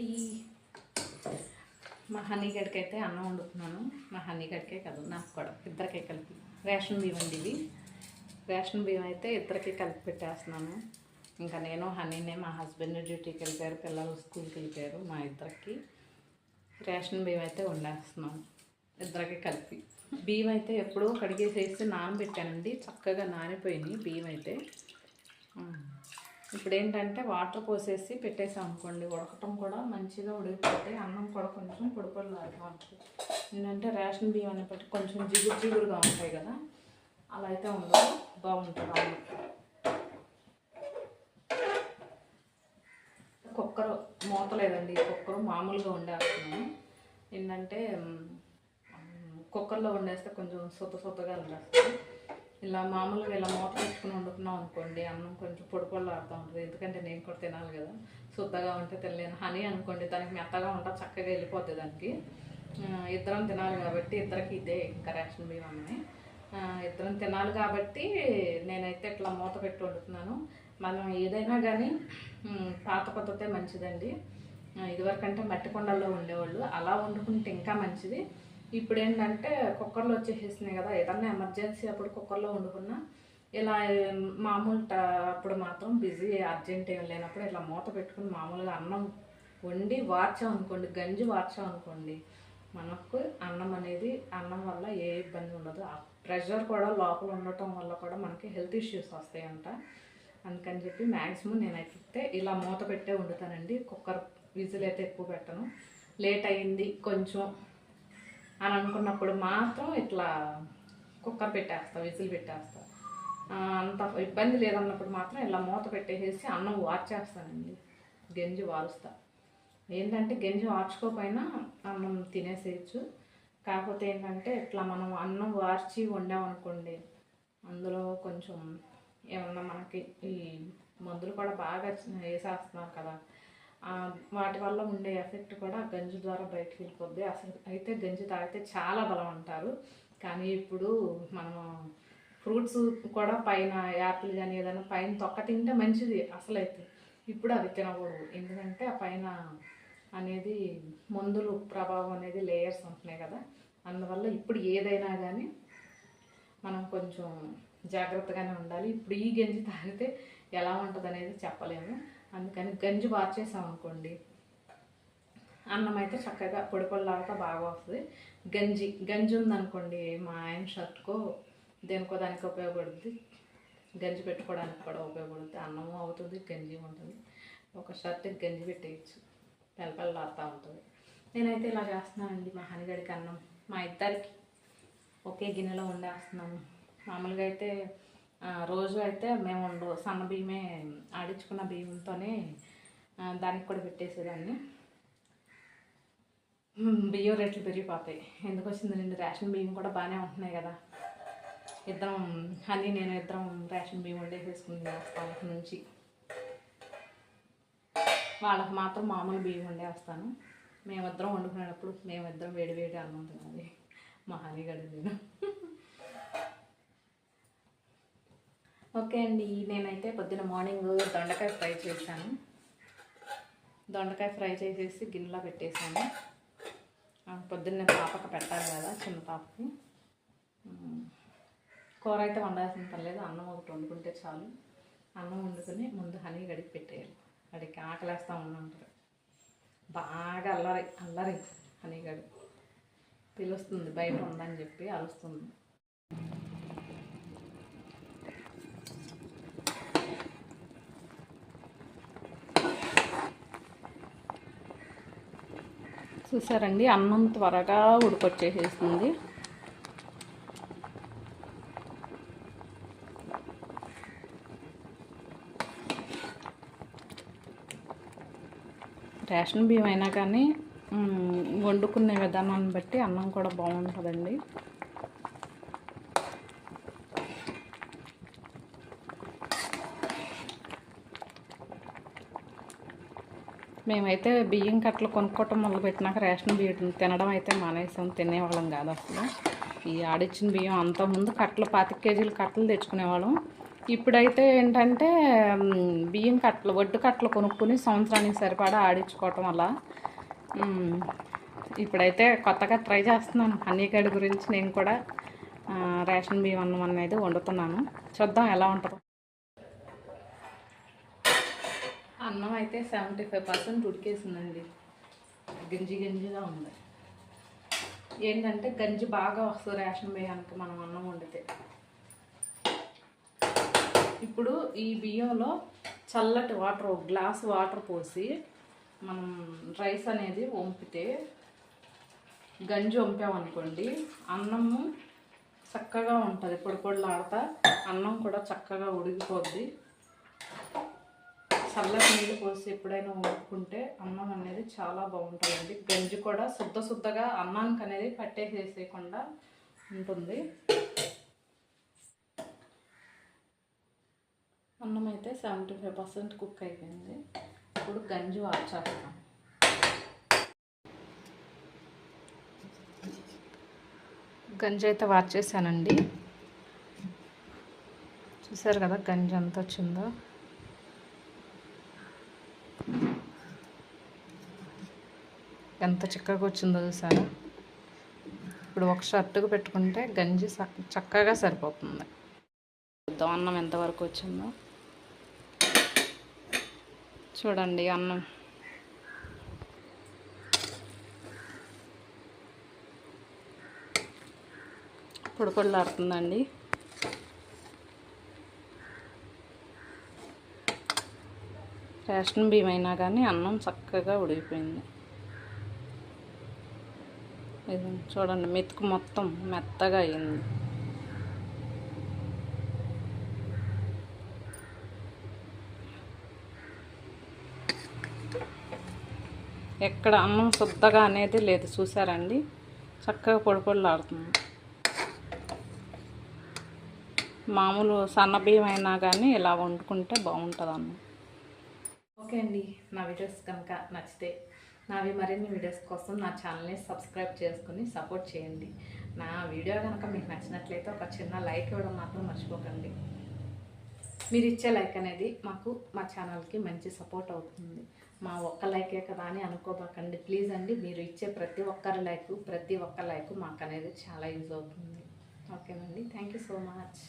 అండి మా హనీగడికి అయితే అన్నం వండుతున్నాను. మా హనీగడికే కాదు నాకు కూడా ఇద్దరికే కలిపి. రేషన్ బియ్యం అండి రేషన్ బియ్యం అయితే ఇద్దరికి కలిపి పెట్టేస్తున్నాను. ఇంకా నేను హనీనే మా హస్బెండ్ డ్యూటీకి వెళ్ళిపోయారు పిల్లలు స్కూల్కి వెళ్ళిపోయారు మా ఇద్దరికి రేషన్ బియ్యం అయితే వండేస్తున్నాను. ఇద్దరికి కలిపి. బియ్యం అయితే ఎప్పుడూ కడిగేసేసి నానబెట్టానండి. చక్కగా నానిపోయినాయి బియ్యం అయితే. ఇప్పుడు ఏంటంటే వాటర్ పోసేసి పెట్టేసాం అనుకోండి ఉడకటం కూడా మంచిగా ఉడికిపోతే అన్నం కూడా కొంచెం పొడిపొడిలాగా ఉంటుంది ఏంటంటే రేషన్ బియ్యం అనేప్పటి కొంచెం జిగురు జిగురుగా ఉంటాయి కదా అలా అయితే ఉండదు బాగుంటుంది అన్నం. కుక్కర్ మూత లేదండి కుక్కర్ మామూలుగా ఉండేస్తున్నాను ఏంటంటే కుక్కర్లో వండేస్తే కొంచెం సొత్త సొత్తగా వండేస్తాను ఇలా మామూలుగా ఇలా మూత పెట్టుకుని వండుకున్నాం అనుకోండి అన్నం కొంచెం పొడి పొడిలాడుతూ ఉంటుంది ఎందుకంటే నేను కూడా తినాలి కదా. శుద్ధగా ఉంటే తినలేను. హనీ అనుకోండి దానికి మెత్తగా ఉంటా చక్కగా వెళ్ళిపోతుంది దానికి. ఇద్దరం తినాలి కాబట్టి ఇద్దరికి ఇదే ఇంకా రేషన్ బియ్యం అన్నీ. ఇద్దరం తినాలి కాబట్టి నేనైతే ఇట్లా మూత పెట్టి వండుతున్నాను. మనం ఏదైనా కానీ పాత పద్ధతే మంచిదండి. ఇదివరకంటే మట్టి కొండల్లో ఉండేవాళ్ళు. అలా వండుకుంటే ఇంకా మంచిది. ఇప్పుడు ఏంటంటే కుక్కర్లో వచ్చేసేసినాయి కదా ఏదన్నా ఎమర్జెన్సీ అప్పుడు కుక్కర్లో వండుకున్నా ఇలా మామూలు అప్పుడు మాత్రం బిజీ అర్జెంట్ ఏం లేనప్పుడు ఇలా మూత పెట్టుకుని మామూలుగా అన్నం వండి వార్చాం అనుకోండి గంజి వార్చాం అనుకోండి మనకు అన్నం అనేది అన్నం వల్ల ఏ ఇబ్బంది ఉండదు. ఆ ప్రెషర్ కూడా లోపల ఉండటం వల్ల కూడా మనకి హెల్త్ ఇష్యూస్ వస్తాయంట. అందుకని చెప్పి మ్యాక్సిమం నేనైతే ఇలా మూత పెట్టే వండుతానండి. కుక్కర్ విజిల్ అయితే ఎక్కువ పెట్టను. లేట్ అయింది కొంచెం. అని అనుకున్నప్పుడు మాత్రం ఇట్లా కుక్కర్ పెట్టేస్తా విజిల్ పెట్టేస్తా. అంత ఇబ్బంది లేదన్నప్పుడు మాత్రం ఇలా మూత పెట్టేసేసి అన్నం వార్చేస్తానండి గంజి వారుస్తా. ఏంటంటే గంజి వార్చుకోకపోయినా అన్నం తినేసేయచ్చు. కాకపోతే ఏంటంటే ఇట్లా మనం అన్నం వార్చి వండామనుకోండి అందులో కొంచెం ఏమన్నా మనకి ఈ మందులు కూడా బాగా వేసేస్తున్నారు కదా. వాటి వల్ల ఉండే ఎఫెక్ట్ కూడా గంజి ద్వారా బయటకు వెళ్ళిపోద్ది. అసలు అయితే గంజి తాగితే చాలా బలం అంటారు. కానీ ఇప్పుడు మనము ఫ్రూట్స్ కూడా పైన యాపిల్ కానీ ఏదైనా పైన తొక్క తింటే మంచిది అసలైతే. ఇప్పుడు అవి తినకూడదు. ఎందుకంటే ఆ పైన అనేది మందులు ప్రభావం అనేది లేయర్స్ ఉంటున్నాయి కదా. అందువల్ల ఇప్పుడు ఏదైనా కానీ మనం కొంచెం జాగ్రత్తగానే ఉండాలి. ఇప్పుడు ఈ గంజి తాగితే ఎలా ఉంటుంది అనేది చెప్పలేము. అందుకని గంజి వార్చేసాం అనుకోండి. అన్నం అయితే చక్కగా పొడి పొడిలాగా బాగా వస్తుంది. గంజి గంజి ఉందనుకోండి మా ఆయన షర్ట్కో దేనికో దానికి ఉపయోగపడుతుంది గంజి పెట్టుకోవడానికి కూడా ఉపయోగపడుతుంది అన్నము అవుతుంది గంజి ఉంటుంది. ఒక షర్ట్కి గంజి పెట్టేయచ్చు. పెళ్ళపెళ్ళాడుతూ ఉంటుంది. నేనైతే ఇలా చేస్తున్నానండి. మా హనిగడికి అన్నం మా ఇద్దరికి ఒకే గిన్నెలో వండేస్తున్నాను. మామూలుగా అయితే రోజు అయితే మేము వండు సన్న బియ్యమే ఆడించుకున్న బియ్యంతోనే దానికి కూడా పెట్టేసేదాన్ని. బియ్యం రేట్లు పెరిగిపోతాయి. ఎందుకు వచ్చింది రేషన్ బియ్యం కూడా బాగానే ఉంటున్నాయి కదా. ఇద్దరం హనీ నేను ఇద్దరం రేషన్ బియ్యం వండేసేసుకుని వేస్తాం నుంచి. వాళ్ళకి మాత్రం మామూలు బియ్యం వండేస్తాను. మేమిద్దరం వండుకునేటప్పుడు మేమిద్దరం వేడి వేడి అన్నం తినాలి. మా హనీగడు నేను ఓకే అండి నేనైతే పొద్దున మార్నింగ్ దొండకాయ ఫ్రై చేశాను. దొండకాయ ఫ్రై చేసేసి గిన్నెలో పెట్టేశాను. పొద్దున్న పాపకు పెట్టాలి కదా చిన్న పాపకి. కూర అయితే వండాల్సిన పని లేదు అన్నం ఒకటి వండుకుంటే చాలు. అన్నం వండుకొని ముందు హనీ గడికి పెట్టేయాలి. గడికి ఆకలేస్తా ఉండంటారు బాగా అల్లరి అల్లరి హనీ గడి పిలుస్తుంది బయట ఉందని చెప్పి అరుస్తుంది. చూసారండి అన్నం త్వరగా ఉడికొచ్చేసేసింది. రేషన్ బియ్యం అయినా కానీ వండుకునే విధానాన్ని బట్టి అన్నం కూడా బాగుంటుందండి. మేమైతే బియ్యం కట్టలు కొనుక్కోవటం మొదలు పెట్టినాక రేషన్ బియ్యం తినడం అయితే మానేసాం. తినేవాళ్ళం కాదు అసలు. ఈ ఆడిచ్చిన బియ్యం అంతకుముందు కట్టలు పాతిక కేజీలు కట్టలు తెచ్చుకునేవాళ్ళం. ఇప్పుడైతే ఏంటంటే బియ్యం కట్టలు వడ్డు కట్టలు కొనుక్కొని సంవత్సరానికి సరిపడా ఆడించుకోవటం అలా. ఇప్పుడైతే కొత్తగా ట్రై చేస్తున్నాను హనీగడ్ గురించి నేను కూడా రేషన్ బియ్యం అన్నం అనేది వండుతున్నాను. చూద్దాం ఎలా ఉంటుందో. అన్నం అయితే సెవెంటీ ఫైవ్ పర్సెంట్ ఉడికేసిందండి. గంజి గంజిగా ఉంది. ఏంటంటే గంజి బాగా వస్తుంది రేషన్ బియ్యానికి మనం అన్నం వండితే. ఇప్పుడు ఈ బియ్యంలో చల్లటి వాటర్ ఒక గ్లాస్ వాటర్ పోసి మనం రైస్ అనేది వంపితే గంజి వంపామనుకోండి అన్నము చక్కగా ఉంటుంది. పొడి పొడిలాడుతా అన్నం కూడా చక్కగా ఉడికిపోద్ది. చల్లటి నీళ్ళు పోసి ఎప్పుడైనా వండుకుంటే అన్నం అనేది చాలా బాగుంటుందండి. గంజి కూడా శుద్ధ శుద్ధగా అన్నానికి అనేది పట్టేసేసేయకుండా ఉంటుంది. అన్నం అయితే సెవెంటీ ఫైవ్ పర్సెంట్ కుక్ అయిపోయింది. ఇప్పుడు గంజి వాచేస్తాం గంజి అయితే వాచేసానండి చూసారు కదా గంజి ఎంత వచ్చిందో. ఎంత చిక్కగా వచ్చిందో చూసారా? ఇప్పుడు ఒక షర్టుకు పెట్టుకుంటే గంజి చక్కగా సరిపోతుంది. చూద్దాం అన్నం ఎంతవరకు వచ్చిందో? చూడండి అన్నం. పొడిపొడలాడుతుందండి. రేషన్ బియ్యం అయినా కానీ అన్నం చక్కగా ఉడిగిపోయింది ఇది చూడండి మెతుకు మొత్తం మెత్తగా అయింది. ఎక్కడ అన్నం శుద్ధగా అనేది లేదు చూసారండి? చక్కగా పొడి పొడిలాడుతుంది. మామూలు సన్న అయినా కానీ ఇలా వండుకుంటే బాగుంటుంది అన్నం ఓకే అండి నా వీడియోస్ కనుక నచ్చితే నావి మరిన్ని వీడియోస్ కోసం నా ఛానల్ని సబ్స్క్రైబ్ చేసుకుని సపోర్ట్ చేయండి. నా వీడియో కనుక మీకు నచ్చినట్లయితే ఒక చిన్న లైక్ ఇవ్వడం మాత్రం మర్చిపోకండి. మీరు ఇచ్చే లైక్ అనేది మాకు మా ఛానల్కి మంచి సపోర్ట్ అవుతుంది. మా ఒక్క లైకే కదా అని అనుకోబాకండి. ప్లీజ్ అండి మీరు ఇచ్చే ప్రతి ఒక్కరి లైక్ ప్రతి ఒక్క లైక్ మాకు అనేది చాలా యూజ్ అవుతుంది. ఓకేనండి థ్యాంక్ యూ సో మచ్.